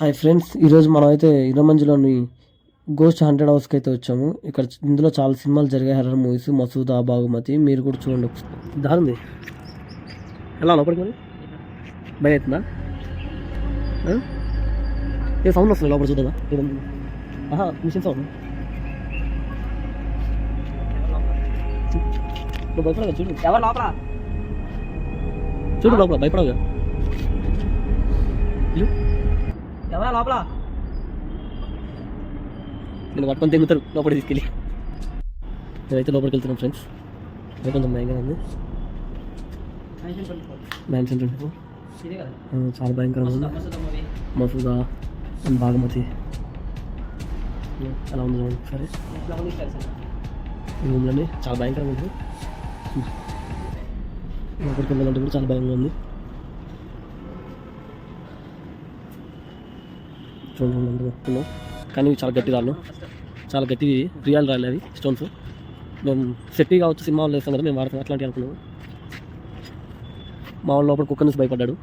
Hi friends ఈరోజు మనం అయితే ఇరమంజిలోని గోస్ట్ హండ్రెడ్ హౌస్కి అయితే వచ్చాము. ఇక్కడ ఇందులో చాలా సినిమాలు జరిగాయి. హర్రర్ మూవీస్ మసూదా బాగుమతి మీరు కూడా చూడండి దారుంది. ఎలా లోపలికి మరి భయం అవుతుందా ఏ సౌండ్ వస్తుంది లోపల చూద్దా ఆహా మిషన్ సౌండ్. నువ్వు భయపడగా చూడు. ఎవరు లోపల? చూడు లోపల భయపడగా లోపల? నేను పట్టుకొని తింగుతారు లోపల తీసుకెళ్ళి. నేనైతే లోపలికి వెళ్తున్నాం ఫ్రెండ్స్ అది కొంచెం భయంగా ఉంది. సెంటర్ ఇదే కదా? చాలా భయంకరంగా ఉంది. మసూద అండ్ బాగమతి. ఎలా ఉంది చూడండి సరే ఈ రూమ్లోనే చాలా భయంకరంగా ఉంది. లోపలికి వెళ్ళాలంటే కూడా చాలా భయంగా ఉంది. చూడండి చూడండి కానీ ఇవి చాలా గట్టి రాళ్ళు చాలా గట్టి రియల్ రాళ్ళు అవి స్టోన్స్. మేము సెట్టి కావచ్చు సినిమా వాళ్ళు వేస్తాం కదా మేము వాడతాం. అట్లాంటివి అనుకున్నాము. మా వాళ్ళ లోపల కుక్క నుంచి భయపడ్డాడు.